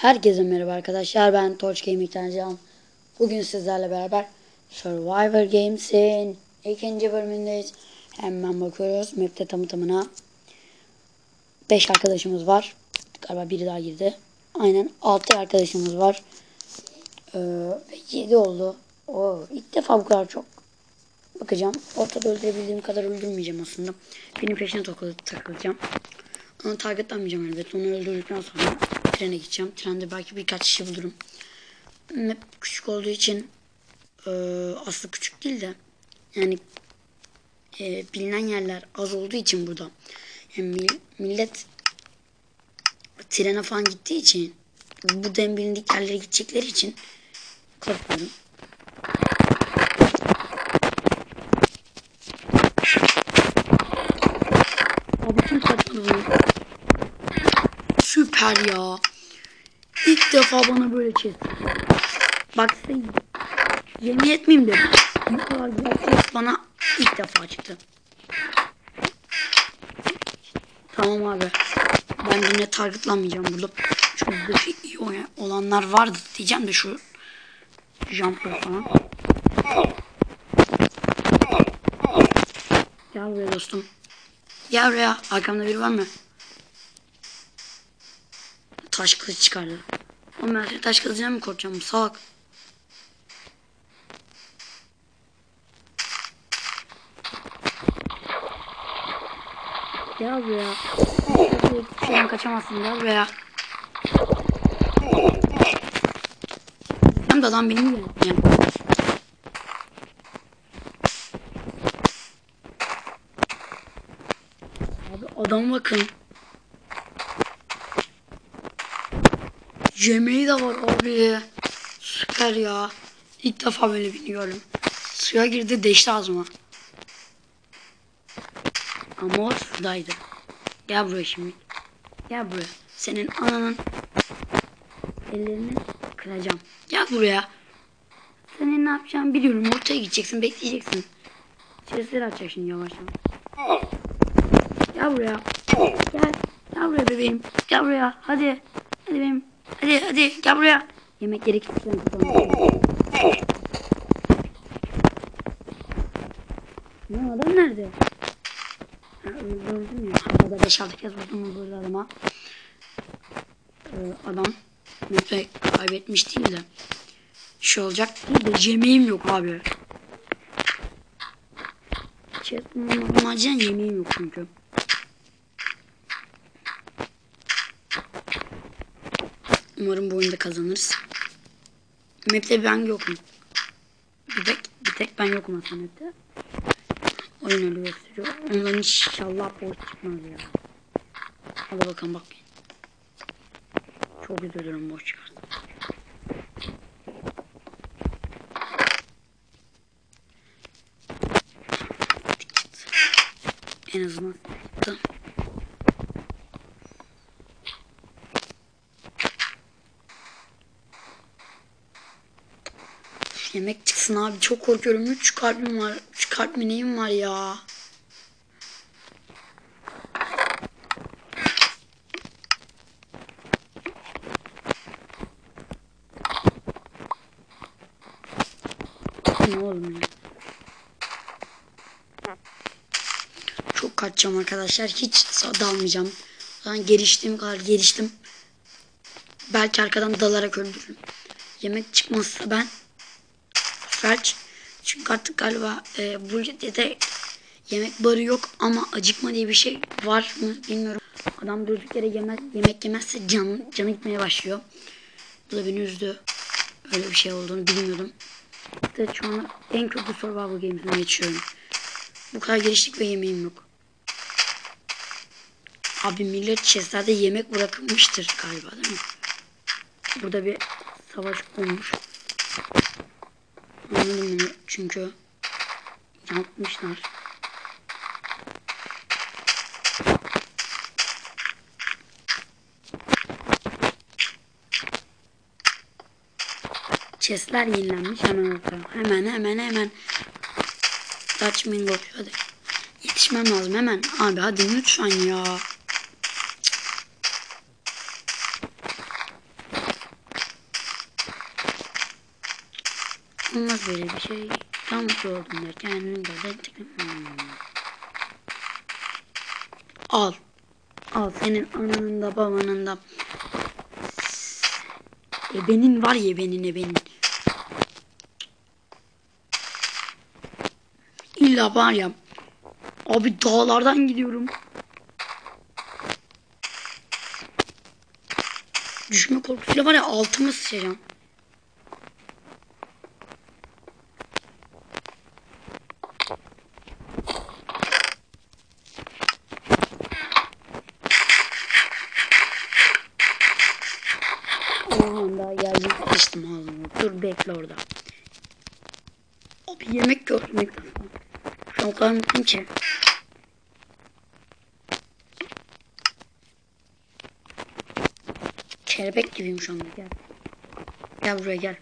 Herkese merhaba arkadaşlar. Ben Torch Gaming Can. Bugün sizlerle beraber Survivor Games'in ikinci bölümündeyiz. Hemen bakıyoruz. Map'te tamı tamına 5 arkadaşımız var. Galiba biri daha girdi. Aynen 6 arkadaşımız var. Ee, 7 oldu. Oo, ilk defa bu kadar çok. Bakacağım. Ortada öldürebildiğim kadar öldürmeyeceğim aslında. Benim peşine takıl takılacağım. Onu targetlanmayacağım elbette. Onu öldürdükten sonra trene gideceğim. Trende belki birkaç kişi bulurum. Map küçük olduğu için e, aslında küçük değil de yani e, bilinen yerler az olduğu için burada yani mil- millet trene falan gittiği için bu den bilindik yerlere gidecekleri için korkmuyorum. Abi kim bunu? Süper ya. İlk defa bana böyle chest. Bak size yemin etmeyeyim de bu kadar güzel chest bana ilk defa çıktı. Tamam abi. Ben yine targetlanmayacağım burada. Çok dışı iyi oy- olanlar vardı diyeceğim de şu jumper falan. Gel buraya dostum. Gel buraya. Arkamda biri var mı? Taş kılıç çıkardı. Oğlum ben taş kılıcına mı korkacağım salak? Gel buraya. Şeyden kaçamazsın gel buraya. Hem de adam benim gibi. Yani. Abi adam bakın. Yemeği de var abi. Süper ya. İlk defa böyle biniyorum. Suya girdi deşti ağzıma. Ama o sudaydı. Gel buraya şimdi. Gel buraya. Senin ananın ellerini kıracağım. Gel buraya. Senin ne yapacağını biliyorum. Ortaya gideceksin, bekleyeceksin. Sesleri açacak şimdi yavaş yavaş. Gel buraya. Gel. Gel buraya bebeğim. Gel buraya. Hadi. Hadi bebeğim. Hadi hadi gel buraya. Yemek gerekirse Ne adam nerede? Öldürdüm ya. Burada 5-6 kez vurdum burada adama. Ee, adam map'e kaybetmiş değil de şey olacak de yemeğim yok abi. Acilen yemeğim yok çünkü. Umarım bu oyunda kazanırız. Map'te ben yokum. Bir tek, bir tek ben yokum aslında map'te. Oyun öyle gösteriyor. Ondan inşallah boş çıkmaz ya. Hadi bakalım bak. Çok üzülürüm boş çıkarsa. En azından çıktı. Yemek çıksın abi çok korkuyorum. 3 kalbim var. 3 kalp mi neyim var ya? Ne ya? Çok kaçacağım arkadaşlar. Hiç dalmayacağım. Ben geliştiğim kadar geliştim. Belki arkadan dalarak öldürürüm. Yemek çıkmazsa ben felç. Çünkü artık galiba e, bu de yemek barı yok ama acıkma diye bir şey var mı bilmiyorum. Adam durduk yere yemek, yemek yemezse can, canı gitmeye başlıyor. Bu da beni üzdü. Öyle bir şey olduğunu bilmiyordum. İşte şu an en kötü survival games'ine geçiyorum. Bu kadar geliştik ve yemeğim yok. Abi millet chestlerde yemek bırakılmıştır galiba değil mi? Burada bir savaş olmuş. Bunu çünkü yapmışlar. Chestler yenilenmiş hemen bakalım. Hemen hemen hemen. Touch Mingo hadi. Yetişmem lazım hemen. Abi hadi lütfen ya. Olmaz böyle bir şey. Tam mutlu oldum derken gözden çıkın. Hmm. Al. Al senin ananın da babanın da. Ebenin var ya ebenin ebenin. İlla var ya. Abi dağlardan gidiyorum. Düşme korkusuyla var ya altıma sıçacağım. O anda geldim sıçtım ağzıma. Dur bekle orada. Abi yemek ilk defa. Şu an kadar mutluyum ki. Kelebek gibiyim şu anda gel. Gel buraya gel.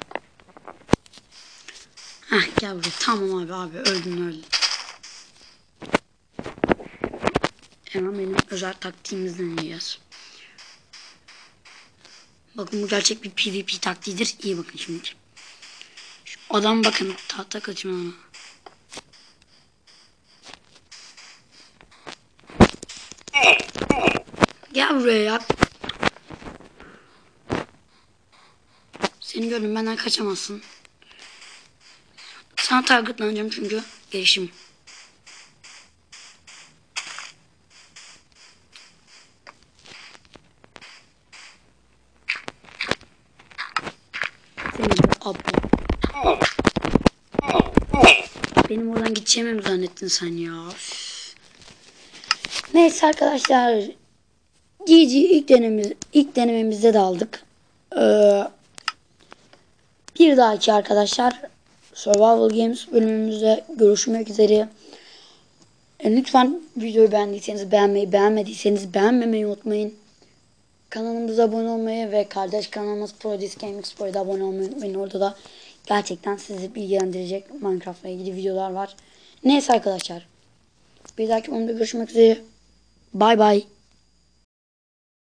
Hah gel buraya. Tamam abi abi öldün öldün. Hemen benim özel taktiğimizden yiyeceğiz. Bakın bu gerçek bir PvP taktiğidir. İyi bakın şimdi. Şu adam bakın tahta kaçırma. Gel buraya ya. Seni gördüm benden kaçamazsın. Sana targetlanacağım çünkü gelişim. Abo. Benim oradan gideceğimi mi zannettin sen ya? Neyse arkadaşlar. GG ilk denememiz ilk denememizde de aldık. Ee, bir dahaki arkadaşlar Survival Games bölümümüzde görüşmek üzere. E, lütfen videoyu beğendiyseniz beğenmeyi, beğenmediyseniz beğenmemeyi unutmayın. Kanalımıza abone olmayı ve kardeş kanalımız Prodis Gaming Spor'a abone olmayı unutmayın. Orada da gerçekten sizi bilgilendirecek Minecraft'la ilgili videolar var. Neyse arkadaşlar. Bir dahaki bölümde görüşmek üzere. Bay bay.